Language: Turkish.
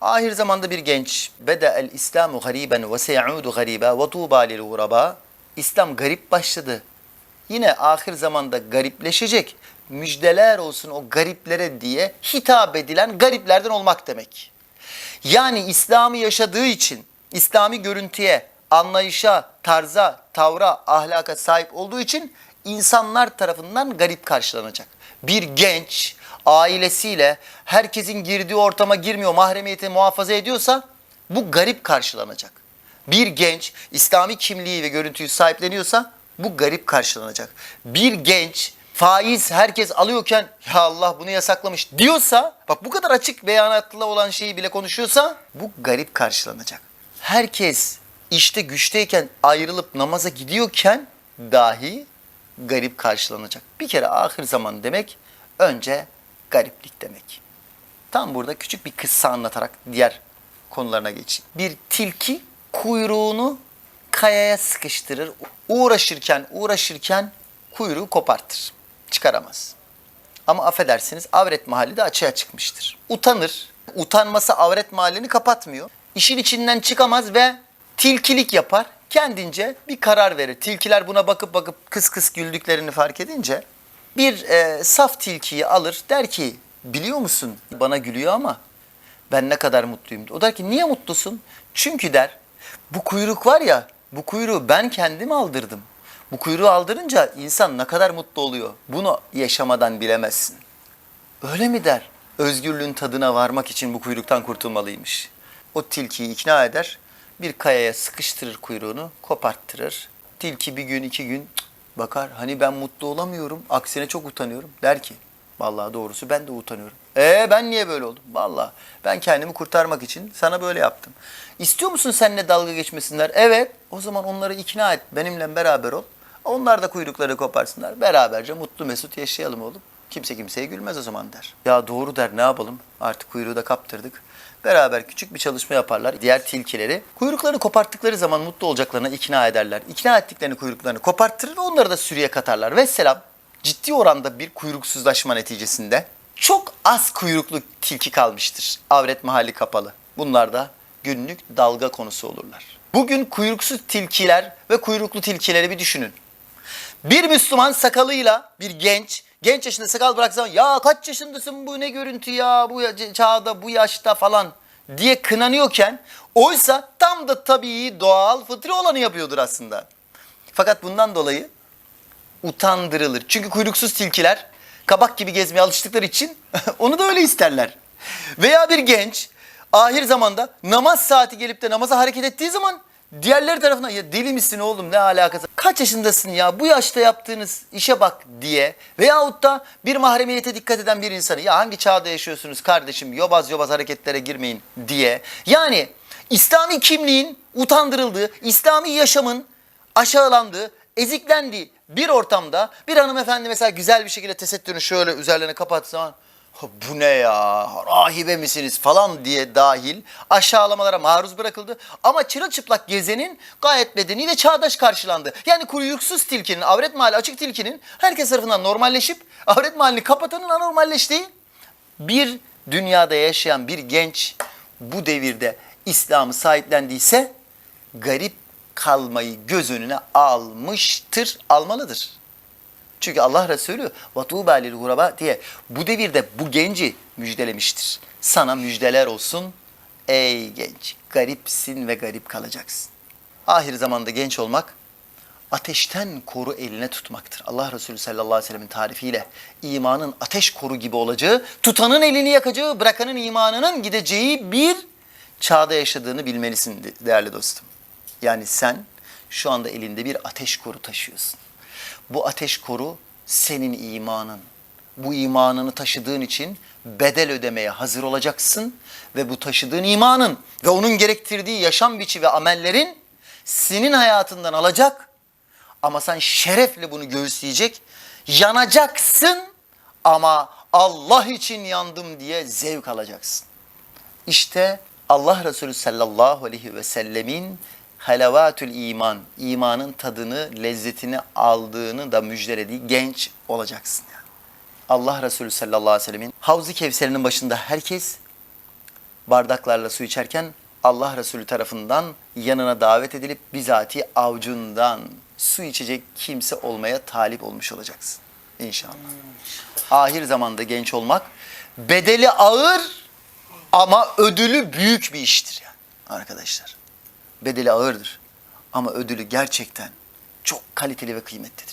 Ahir zamanda bir genç beda el İslamu gariben ve seyaudu gariba ve tuğba lil guraba. İslam garip başladı. Yine ahir zamanda garipleşecek. Müjdeler olsun o gariplere diye hitap edilen gariplerden olmak demek. Yani İslam'ı yaşadığı için, İslami görüntüye, anlayışa, tarza, tavra, ahlaka sahip olduğu için insanlar tarafından garip karşılanacak. Bir genç ailesiyle herkesin girdiği ortama girmiyor, mahremiyeti muhafaza ediyorsa bu garip karşılanacak. Bir genç İslami kimliği ve görüntüyü sahipleniyorsa bu garip karşılanacak. Bir genç faiz herkes alıyorken ya Allah bunu yasaklamış diyorsa bak bu kadar açık beyanatla olan şeyi bile konuşuyorsa bu garip karşılanacak. Herkes işte güçteyken ayrılıp namaza gidiyorken dahi garip karşılanacak. Bir kere ahir zaman demek önce gariplik demek. Tam burada küçük bir kıssa anlatarak diğer konularına geçeyim. Bir tilki kuyruğunu kayaya sıkıştırır. Uğraşırken uğraşırken kuyruğu kopartır. Çıkaramaz. Ama affedersiniz avret mahalli de açığa çıkmıştır. Utanır. Utanması avret mahallini kapatmıyor. İşin içinden çıkamaz ve tilkilik yapar. Kendince bir karar verir. Tilkiler buna bakıp bakıp kıs kıs güldüklerini fark edince bir e, saf tilkiyi alır der ki biliyor musun bana gülüyor ama ben ne kadar mutluyum. O der ki niye mutlusun? Çünkü der bu kuyruk var ya bu kuyruğu ben kendim aldırdım. Bu kuyruğu aldırınca insan ne kadar mutlu oluyor. Bunu yaşamadan bilemezsin. Öyle mi der? Özgürlüğün tadına varmak için bu kuyruktan kurtulmalıymış. O tilkiyi ikna eder, bir kayaya sıkıştırır kuyruğunu, koparttırır. Tilki bir gün iki gün bakar, hani ben mutlu olamıyorum, aksine çok utanıyorum. Der ki, vallahi doğrusu ben de utanıyorum. Ee ben niye böyle oldum? Vallahi ben kendimi kurtarmak için sana böyle yaptım. İstiyor musun seninle dalga geçmesinler? Evet. O zaman onları ikna et, benimle beraber ol. Onlar da kuyrukları koparsınlar. Beraberce mutlu mesut yaşayalım oğlum. Kimse kimseye gülmez o zaman der. Ya doğru der ne yapalım? Artık kuyruğu da kaptırdık. Beraber küçük bir çalışma yaparlar. Diğer tilkileri kuyruklarını koparttıkları zaman mutlu olacaklarına ikna ederler. İkna ettiklerini kuyruklarını koparttırır onları da sürüye katarlar. Ve selam ciddi oranda bir kuyruksuzlaşma neticesinde çok az kuyruklu tilki kalmıştır. Avret mahalli kapalı. Bunlar da günlük dalga konusu olurlar. Bugün kuyruksuz tilkiler ve kuyruklu tilkileri bir düşünün. Bir Müslüman sakalıyla bir genç, genç yaşında sakal bıraktığı zaman ya kaç yaşındasın bu ne görüntü ya bu çağda bu yaşta falan diye kınanıyorken oysa tam da tabii doğal fıtri olanı yapıyordur aslında. Fakat bundan dolayı utandırılır. Çünkü kuyruksuz tilkiler kabak gibi gezmeye alıştıkları için onu da öyle isterler. Veya bir genç ahir zamanda namaz saati gelip de namaza hareket ettiği zaman diğerleri tarafından ya deli misin oğlum ne alakası? Kaç yaşındasın ya bu yaşta yaptığınız işe bak diye veyahut da bir mahremiyete dikkat eden bir insanı ya hangi çağda yaşıyorsunuz kardeşim yobaz yobaz hareketlere girmeyin diye. Yani İslami kimliğin utandırıldığı, İslami yaşamın aşağılandığı, eziklendiği bir ortamda bir hanımefendi mesela güzel bir şekilde tesettürünü şöyle üzerlerine kapattığı zaman "Ha, bu ne ya rahibe misiniz falan diye dahil aşağılamalara maruz bırakıldı. Ama çırılçıplak gezenin gayet medeni ve çağdaş karşılandı. Yani kuyruksuz tilkinin, avret mahalli açık tilkinin herkes tarafından normalleşip avret mahallini kapatanın anormalleştiği bir dünyada yaşayan bir genç bu devirde İslam'ı sahiplendiyse garip kalmayı göz önüne almıştır, almalıdır. Çünkü Allah Resulü vatuba lil guraba diye bu devirde bu genci müjdelemiştir. Sana müjdeler olsun ey genç garipsin ve garip kalacaksın. Ahir zamanda genç olmak ateşten koru eline tutmaktır. Allah Resulü sallallahu aleyhi ve sellemin tarifiyle imanın ateş koru gibi olacağı, tutanın elini yakacağı, bırakanın imanının gideceği bir çağda yaşadığını bilmelisin değerli dostum. Yani sen şu anda elinde bir ateş koru taşıyorsun. Bu ateş koru senin imanın. Bu imanını taşıdığın için bedel ödemeye hazır olacaksın ve bu taşıdığın imanın ve onun gerektirdiği yaşam biçi ve amellerin senin hayatından alacak ama sen şerefle bunu göğüsleyecek, yanacaksın ama Allah için yandım diye zevk alacaksın. İşte Allah Resulü sallallahu aleyhi ve sellemin halavatül iman, imanın tadını, lezzetini aldığını da müjdelediği genç olacaksın. Yani. Allah Resulü sallallahu aleyhi ve sellemin Havz-ı Kevser'inin başında herkes bardaklarla su içerken Allah Resulü tarafından yanına davet edilip bizatihi avucundan su içecek kimse olmaya talip olmuş olacaksın. İnşallah. Ahir zamanda genç olmak bedeli ağır ama ödülü büyük bir iştir yani arkadaşlar. Bedeli ağırdır ama ödülü gerçekten çok kaliteli ve kıymetlidir.